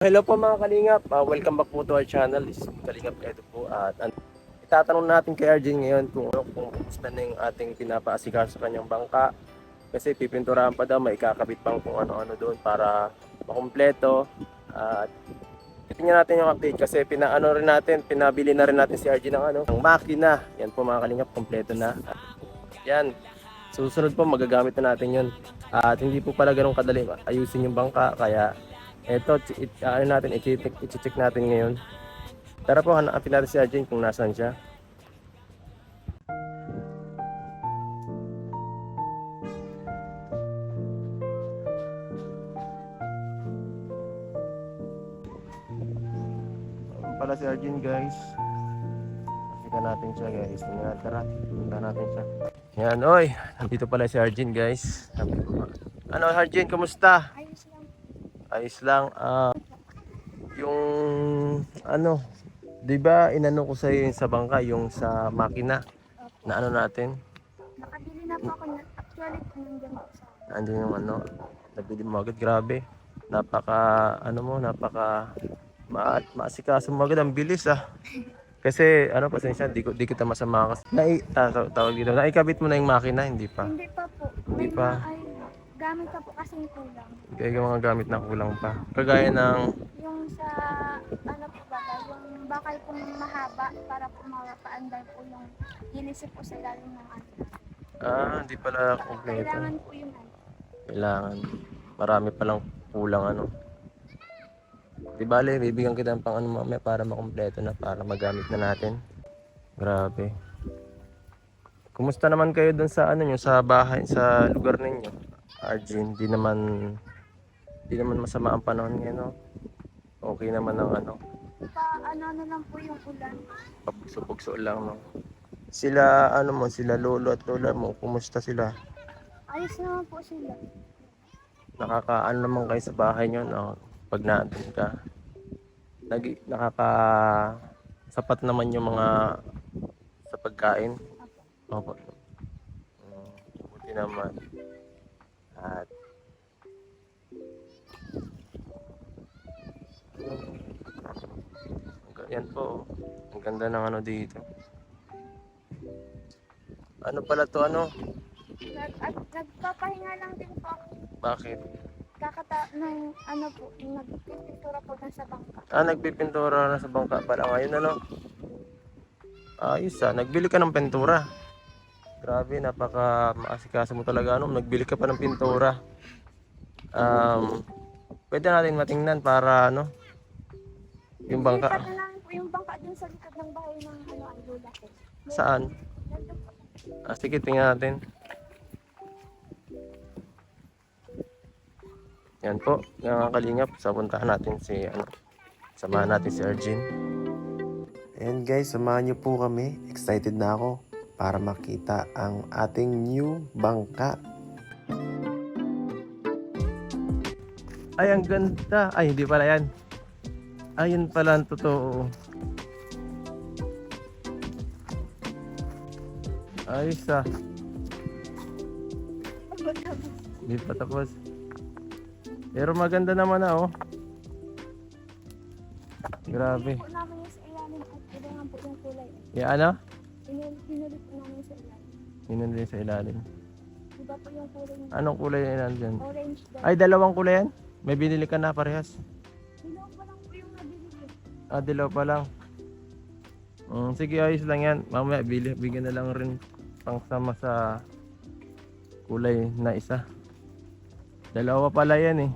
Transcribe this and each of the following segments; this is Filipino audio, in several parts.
Hello po mga Kalingap, Ah, welcome back po to our channel. Is Kalingap Edo po at an- itatanong natin kay Arjun ngayon kung ano kung kumusta na yung ating pinapaasikaso sa kanyang bangka. Kasi pipinturahan pa daw, may ikakabit pang kung ano-ano doon para makumpleto. At tingnan natin yung update kasi pinaano rin natin, pinabili na rin natin si Arjun ng ano, ng makina. Yan po mga Kalingap, kompleto na. Yan. Susunod po magagamit na natin yun. At hindi po pala ganun kadali ayusin yung bangka kaya ito, it, ano natin, i-check, i-check natin ngayon. Tara po, hanapin natin si Arjen kung nasaan siya. Pala si Arjen guys. Nakita natin siya guys. Tingnan, tara, punta natin siya. Yan, oy. Nandito pala si Arjen guys. Ano Arjen, kumusta? Ayos lang. Ah, yung ano, 'di ba inano ko sa yung sa bangka, yung sa makina na ano natin. Nakabili na po ako na actually nandiyan sa Andiyan yung ano, nabili mo agad, grabe. Napaka ano mo, napaka ma maasikaso mo agad ang bilis ah. Kasi ano pasensya, di ko di kita masama kasi. Nai ta- ta- tawag dito. Naikabit mo na yung makina, hindi pa. Hindi pa po. Hindi pa. Ay, gamit pa po kasi kulang. Kaya yung mga gamit na kulang pa. Kagaya ng Yung sa ano po ba, yung bakal pong mahaba para po mapaandar po yung ginisip po sa ilalim ng ano. ah, hindi pala kompleto. Kailangan po yun ano. Kailangan. Marami palang kulang ano. Di bale, bibigyan kita ng pang ano mamaya para makumpleto na, para magamit na natin. Grabe. Kumusta naman kayo dun sa ano nyo, sa bahay, sa lugar ninyo? Arjun, di naman, di naman masama ang panahon ngayon, no? Okay naman ang ano, Pa ano ano lang po yung ulan. pabugso-bugso lang, no? Sila, ano mo, sila lolo at lola mo, kumusta sila? Ayos naman po sila. nakakaano naman kayo sa bahay nyo no? pag naandun ka nag nakaka sapat naman yung mga sa pagkain opo Mm, buti naman at yan po oh. ang ganda ng ano dito ano pala to ano Nag, at nagpapahinga lang din po ako. bakit Kakata ng ano po, nagpipintura po na sa bangka. Ah, nagpipintura na sa bangka pala ngayon, ano? Ayos ah, nagbili ka ng pintura. Grabe, napaka maasikaso mo talaga, ano? Nagbili ka pa ng pintura. Um, pwede natin matingnan para, ano? Yung bangka, Lipat na namin po yung bangka dun sa likod ng bahay ng ano, ang lula ko. saan? Nandun po. Ah, sige, tingnan natin. Yan po, mga kalingap, sa puntahan natin si, ano, samahan natin si Arjun. Ayan guys, samahan niyo po kami. Excited na ako para makita ang ating new bangka. Ay, ang ganda. Ay, hindi pala yan. Ayun pala ang totoo. Ayos ah. Hindi pa tapos. Pero maganda naman ah, oh. Grabe. Po namin yung sa ilalim at po yung kulay. Ya, ano? Pinul- Pinulit po namin sa ilalim. Yun din sa ilalim. Iba po yung kulay niya. Anong kulay na nandyan? Orange daw. Ay, dalawang kulay yan? May binili ka na parehas? Dilaw pa lang po yung nabili. Ah, dilaw pa lang. Mm, sige, ayos lang yan. Mamaya, bili, bigyan na lang rin pang sama sa kulay na isa. Dalawa pala yan eh.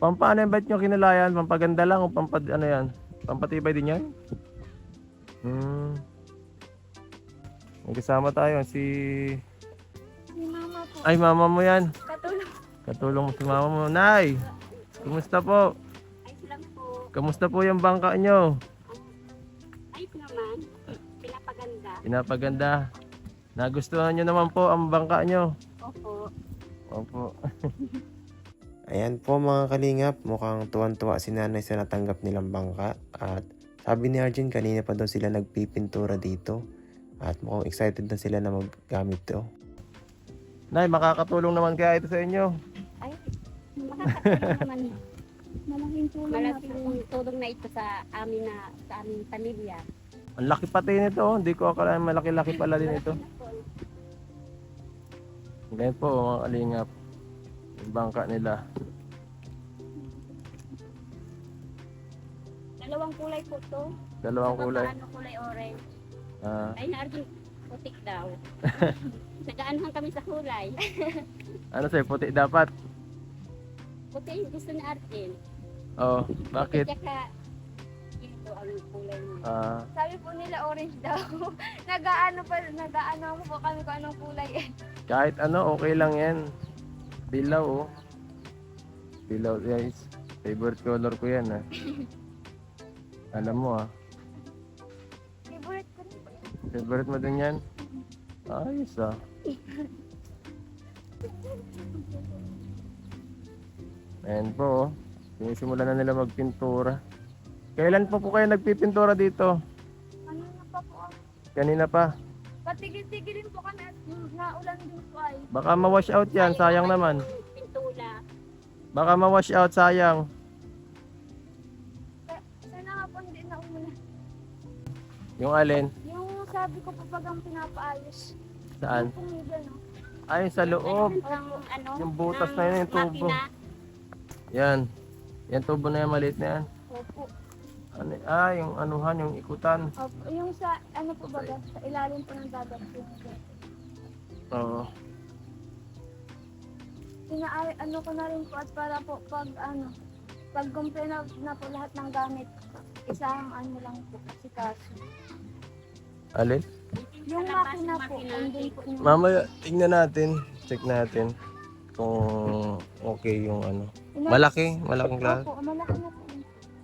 Pampano yung ba't nyo kinalayan? Pampaganda lang o pampad ano yan? Pampatibay din yan? Hmm. May kasama tayo si... Si mama po. Ay, mama mo yan. Katulong. Katulong mo si mama mo. Nay! Kumusta po? Ayos lang po. Kamusta po yung bangka nyo? Ayos naman. Pinapaganda. Pinapaganda. Nagustuhan nyo naman po ang bangka nyo. Opo. Opo. Ayan po mga kalingap, mukhang tuwan-tuwa si nanay sa natanggap nilang bangka. At sabi ni Arjun, kanina pa daw sila nagpipintura dito. At mukhang excited na sila na maggamit to. Nay, makakatulong naman kaya ito sa inyo. Ay, nakakatulong naman. Malaking tulong. Malaking tulong na ito sa amin na sa aming pamilya. Ang laki pati nito. oh. Hindi ko akala malaki-laki pala din ito. Ganyan po mga kalingap. Yung bangka nila. Dalawang kulay po to. Dalawang kulay. Ano kulay orange. Ah, Ay na Arjun, putik daw. Nagaanuhan kami sa kulay. ano sa'yo? Puti dapat. Puti yung gusto ni Arjun. Oh, bakit? Tsaka ito ang kulay mo. Ah, Sabi po nila orange daw. nagaano pa, nagaano mo po kami kung anong kulay eh. kahit ano, okay lang yan. Dilaw oh. Dilaw guys. Favorite color ko yan ah. Alam mo ah. Favorite mo din yan? Ayos ah. Ayan po oh. Sinisimulan na nila magpintura. Kailan po po kayo nagpipintura dito? Ano na pa po. Kanina pa. Patigil-tigilin po kami at naulan din po ay. Baka ma-wash out yan, sayang naman. Pintula. Baka ma-wash out, sayang. Sana nga po hindi na umulan. Yung alin? Yung sabi ko po pag ang pinapaayos. Saan? Yung pumigil, no? Ay, sa loob. Ang ano, Yung butas na yun, yung tubo. makina. Yan. Yan tubo na yan, maliit na yan. Opo. Ano, ah, yung anuhan, yung ikutan. Opo. Yung sa, ano po ba, sa ilalim po ng dagat. Oo. Inaay, ano ko na rin po at para po pag ano, pag compare na, na po lahat ng gamit, isang ano lang po kasi kaso. Alin? Yung makina po, andun po Mamaya, tingnan natin. Check natin kung okay yung ano. Malaki, malaking klase. Opo, malaki na po.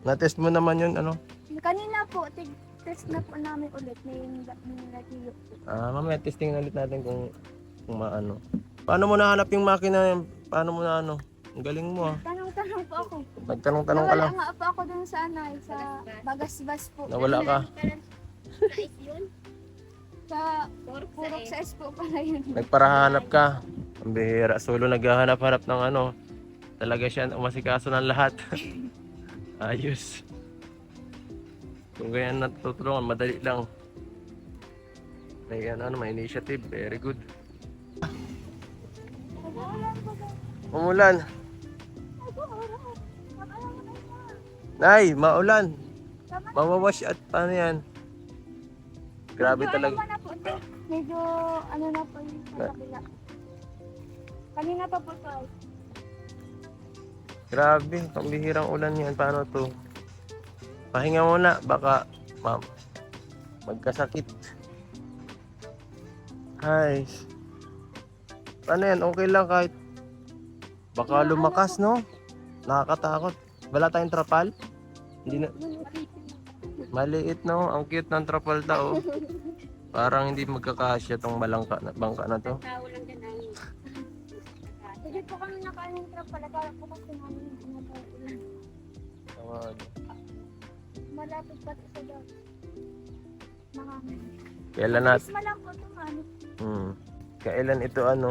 Na-test mo naman yun, ano? Kanina po, tig test na po namin ulit may may radio. Ah, mamaya testing ulit natin kung kung maano. Paano mo nahanap yung makina? Paano mo na ano? Ang galing mo ah. Tanong-tanong po ako. Nagtanong-tanong ka Nawala lang. nga po ako dun sa ano, eh, sa Bagasbas po. Nawala ka. Yun. Sa Purok sa Purok sa S po pala yun. Nagparahanap ka. Ang bihira. Solo naghahanap-hanap ng ano. Talaga siya umasikaso ng lahat. Ayos. Kung ganyan natutulungan, madali lang. May ano, may initiative. Very good. Umulan. Nay, maulan. Mawawash at paano yan? Grabe Medyo talaga. Ano na po ito. Medyo ano na po yung sa kabila. Kanina pa po ito ay. Grabe, pambihirang ulan yan. Paano to? Pahinga muna, baka ma'am, magkasakit. Hi. Paano yan? Okay lang kahit baka lumakas, no? Nakakatakot. Wala tayong trapal? Hindi na, maliit, no? Ang cute ng trapal tao. Parang hindi magkakasya tong balangka na, bangka na to. Tao lang din ang Sige po kami nakain ng trap pala. Kala po kasi namin ano po ulan. Tawag. Malapit pa sa dagat. Mahangin. Kailan nat Mas malang po ito. Hmm. Kailan ito ano?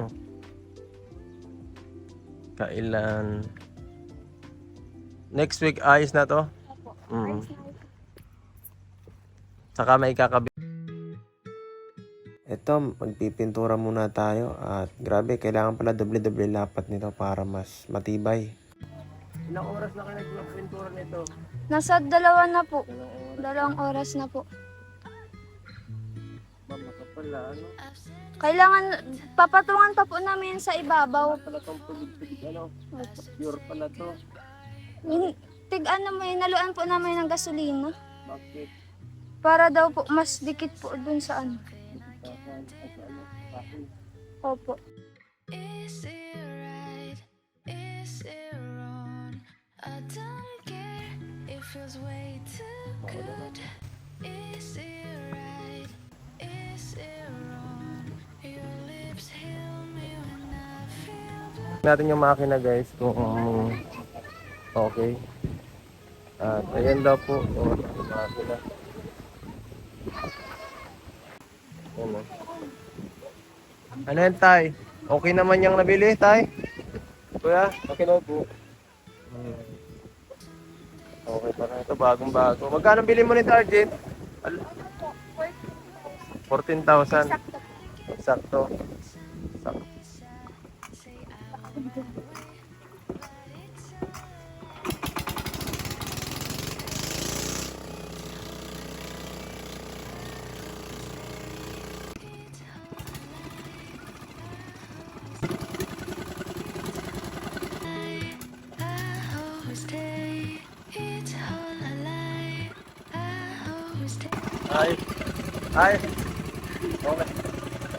Kailan? Next week ayos na to? Opo. Mm. Ayos na. Saka may kakabit. Ito, magpipintura muna tayo at grabe, kailangan pala doble-doble lapat nito para mas matibay. Ilang oras na kayo nagpintura nito? Nasa dalawa na po. Dalawang oras na po. Mama ka pala, ano? Kailangan, papatungan pa po namin sa ibabaw. Pala tong ano? Pure pala to. Min- Tig ano may naluan po namin ng gasolina. Bakit? Para daw po mas dikit po dun sa ano. Opo. Is it right? Is it wrong? I don't care. It feels way too good. Is it right? Is it wrong? Your lips heal me when I feel blue. natin yung makina guys kung okay. At ayan daw po yung makina. Ayan o. Ano yan tay? Okay naman yung nabili tay? Kuya, okay na po. Hmm. Okay pa na ito, bagong bago. Magkano bili mo nito, Arjen? Al- 14,000. Sakto. Sakto. Sakto.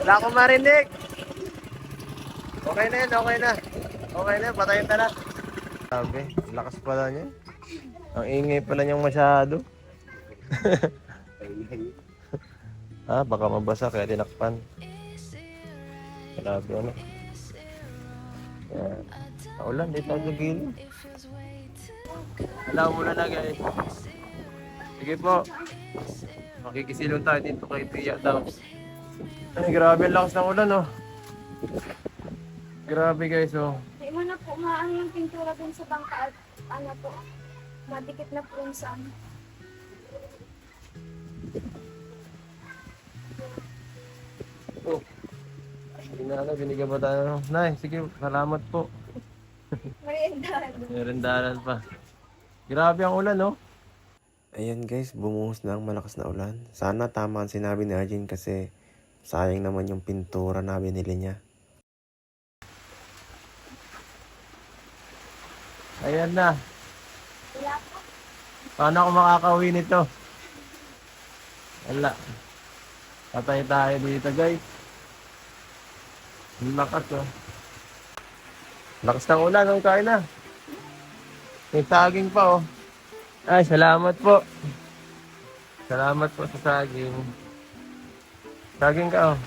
Wala akong marinig. Okay na yan, okay na. Okay na, patayin na na. Sabi, lakas pala niya. Ang ingay pala niyang masyado. ah, baka mabasa kaya tinakpan. Grabe ano. Yan. Paulan, dito ang gagilin. Alam mo na na guys. Sige po. Makikisilong tayo dito kay Tia daw. Ay, grabe ang lakas ng ulan, oh. Grabe guys, oh. Hindi mo na po maano yung pintura dun sa bangka at ano po, madikit na po yun sa ano. Oh. Hindi na ano, binigyan ba tayo? ng- Nay, sige, salamat po. Merienda. Meron dalan pa. Grabe ang ulan, oh. Ayan guys, bumuhos na ang malakas na ulan. Sana tama ang sinabi ni Arjen kasi sayang naman yung pintura na binili niya. Ayan na. Paano ako makakauwi nito? Wala. Patay tayo dito, guys. Ang lakas, oh. Lakas ng ulan, ang kain na. May saging pa, oh. Ay, salamat po. Salamat po sa saging. Saging ka, oh.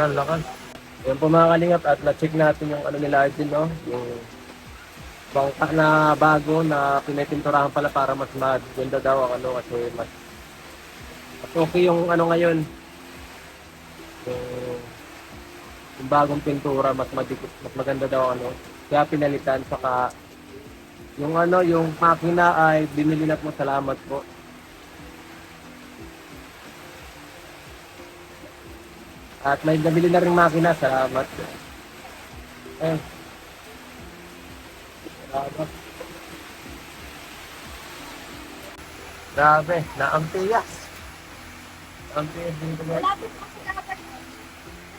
Ang lakas. Yan po mga kalingap at na-check natin yung ano nila din, no? Yung bangka na bago na pinipinturahan pala para mas maganda daw ang ano kasi mas, mas okay yung ano ngayon yung, yung bagong pintura mas madikit mas maganda daw ang ano kaya pinalitan saka yung ano yung makina ay binili na po salamat po at may nabili na rin makina salamat eh Salamat. Grabe, naampias. Naampias dito guys. Malapit po sila kapag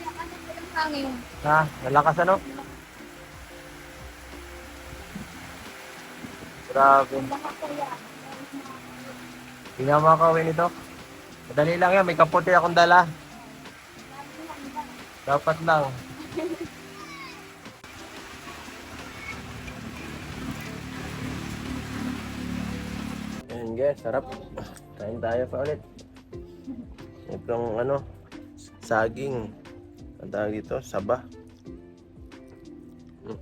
yung ano po yung hangin. Ha, nalakas ano? Grabe. Kaya. Hindi nga makakawin nito. Madali lang yan, may kapote akong dala. Dapat lang. Ayan guys, sarap. Kain tayo pa ulit. Itong ano, saging. Ang tawag dito, saba. Mm.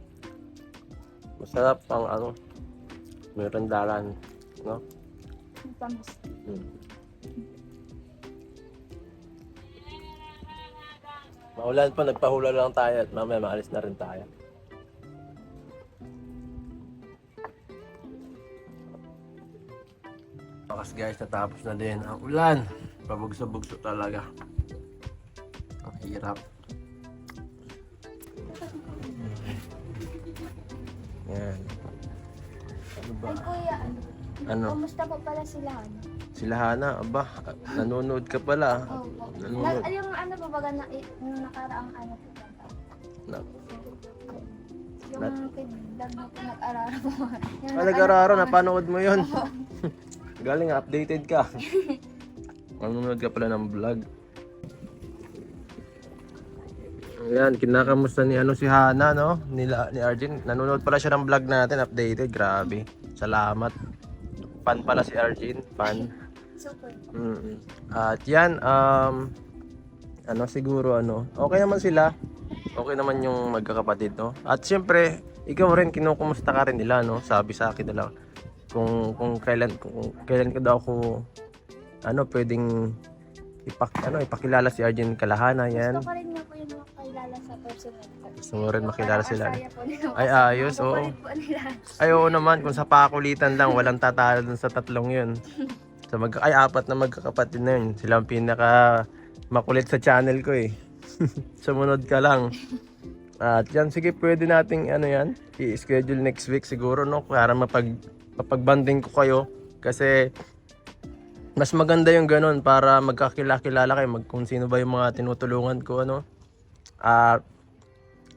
Masarap ang ano, meron dalan. No? Tamis. Mm. Maulan pa, nagpahula lang tayo at mamaya maalis na rin tayo. Bakas guys, natapos na din ang ulan. Pabugso-bugso talaga. Ang hirap. Yan. Ano ba? Ay kuya, Ano? kumusta po pala sila? Ano? Sila Hana, aba, nanonood ka pala. Opo. Na, Nanonood. yung ano po baga na, nung nakaraang ano po ba? Na- Yung kidlag na po nag-araro po. Yung Ah, nag-araro, napanood mo yun. Galing, updated ka. Nanonood ka pala ng vlog. Ayan, kinakamusta ni ano si Hana, no? Nila, ni Arjun. Nanonood pala siya ng vlog natin, updated. Grabe. Salamat. Fan pala si Arjun. Fan. Super. Mm. At yan, um, ano siguro ano, okay naman sila. Okay naman yung magkakapatid, no? At siyempre, ikaw rin kinukumusta ka rin nila, no? Sabi sa akin nila kung kung kailan kung kailan ko daw ako ano pwedeng ipak ano ipakilala si Arjen Kalahana yan. Gusto ko rin nga po yung makilala sa personal. Gusto mo rin makilala sila. Ay, ayos, oo. Ay, oo naman. Kung sa pakulitan lang, walang tatalo dun sa tatlong yun. Sa mag ay, apat na magkakapatid na yun. Sila ang pinaka makulit sa channel ko eh. Sumunod ka lang. At yan, sige, pwede nating ano yan, i-schedule next week siguro, no? Para mapag, mapagbanding ko kayo. Kasi mas maganda yung ganun para magkakilala-kilala kayo, mag, kung sino ba yung mga tinutulungan ko, ano. Ah,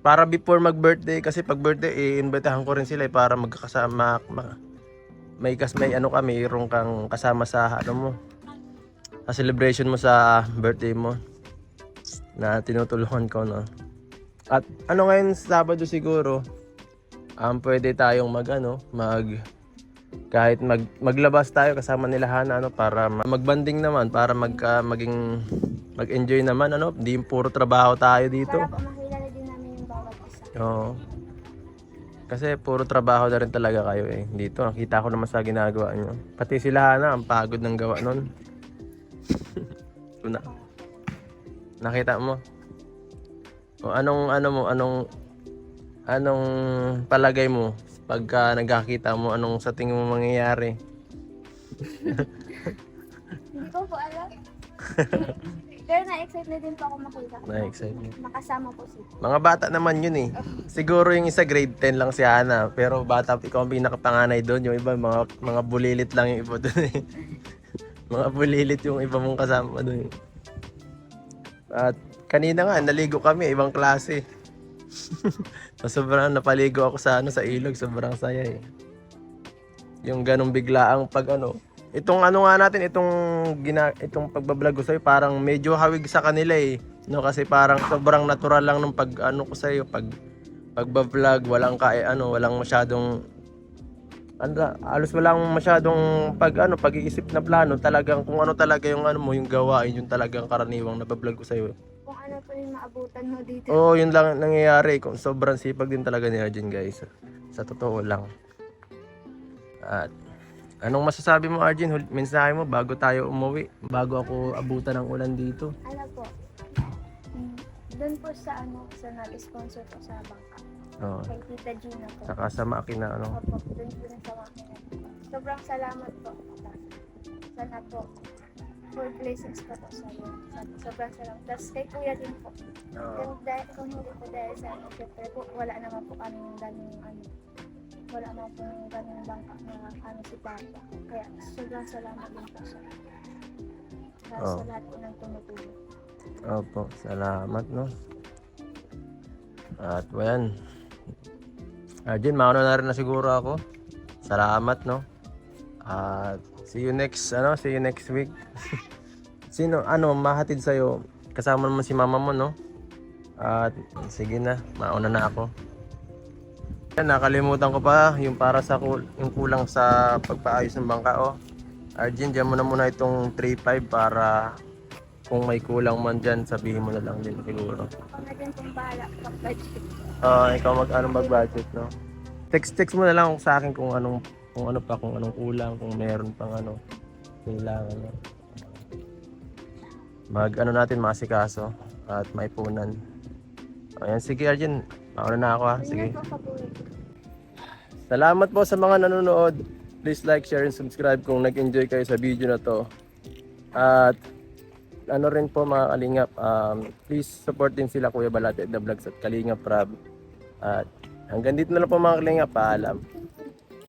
para before mag-birthday kasi pag birthday i-invitahan ko rin sila eh, para magkakasama ma- may kas may ano ka mayroong kang kasama sa ano mo sa celebration mo sa birthday mo na tinutulungan ko no at ano ngayon Sabado siguro um, pwede tayong mag ano mag kahit mag, maglabas tayo kasama nila Hana ano para ma- magbanding naman para magka maging mag-enjoy naman ano hindi yung puro trabaho tayo dito Para po makilala din namin yung bawat isa. Oo. Kasi puro trabaho na rin talaga kayo eh. Dito, nakita ko naman sa ginagawa nyo. Pati sila Hana, ang pagod ng gawa nun. Una. Nakita mo? O anong, ano mo, anong, anong palagay mo pagka nagkakita mo, anong sa tingin mo mangyayari? Hindi ko po alam. Pero na-excite na din po ako makita. Na-excite. Makasama po sila. Mga bata naman yun eh. Siguro yung isa grade 10 lang si Ana. Pero bata, ikaw ang pinakapanganay doon. Yung iba, mga, mga bulilit lang yung iba doon eh. mga bulilit yung iba mong kasama doon eh. At kanina nga, naligo kami, ibang klase. So, sobrang napaligo ako sa ano sa ilog, sobrang saya eh. Yung ganong biglaang pag ano, itong ano nga natin, itong gina, itong pagbablog ko sa'yo, parang medyo hawig sa kanila eh. No, kasi parang sobrang natural lang nung pag ano ko sa'yo, pag pagbablog, walang ka, ano, walang masyadong ano, alos walang masyadong pag ano, pag-iisip na plano, talagang kung ano talaga yung ano mo, yung gawain, yung talagang karaniwang nabablog ko sa'yo. Kung ano po yung maabutan mo dito. Oo, yun lang nangyayari. Kung sobrang sipag din talaga ni Arjun, guys. Sa totoo lang. At anong masasabi mo, Arjun? Hul- Mensahe mo bago tayo umuwi? Bago ako abutan ng ulan dito? Ano po? Mm, Doon po sa ano, sa nag-sponsor po sa bangka. Oo. Kay Tita Gina po. Saka sa makina, ano? Opo, doon po na sa makina. Sobrang salamat po. Sana po. For blessings po po sa iyo. Sana- Sobrang salamat. Tapos kay Kuya din po. Oo. Kung, dahil, kung hindi po dahil sa ano, syempre po, wala naman po kaming ganung ano. Wala naman po ganung bangka na ano si Papa. Kaya sobrang salamat din po sa para Oo. sa lahat po ng tumutulong. Opo, salamat, no? At wayan. Arjun, mauna na rin na siguro ako. Salamat, no? At see you next, ano, see you next week. Sino, ano, mahatid sa'yo? Kasama naman si mama mo, no? At sige na, mauna na ako. Yan, nakalimutan ko pa yung para sa kul yung kulang sa pagpaayos ng bangka, oh. Arjun, dyan mo na muna itong 3.5 para kung may kulang man dyan, sabihin mo na lang din siguro. Na. Ah, ikaw mag anong mag-budget, no? Text text mo na lang sa akin kung anong kung ano pa kung anong kulang, kung meron pang ano kailangan. No? Mag ano natin masikaso at maipunan. Ayan, sige Arjun. Mauna na ako ha. Sige. Po kabuhay. Salamat po sa mga nanonood. Please like, share, and subscribe kung nag-enjoy kayo sa video na to. At ano rin po mga Kalingap, um, please support din sila Kuya Balate The Vlogs at Kalingap Rab. At hanggang dito na lang po mga Kalingap, paalam.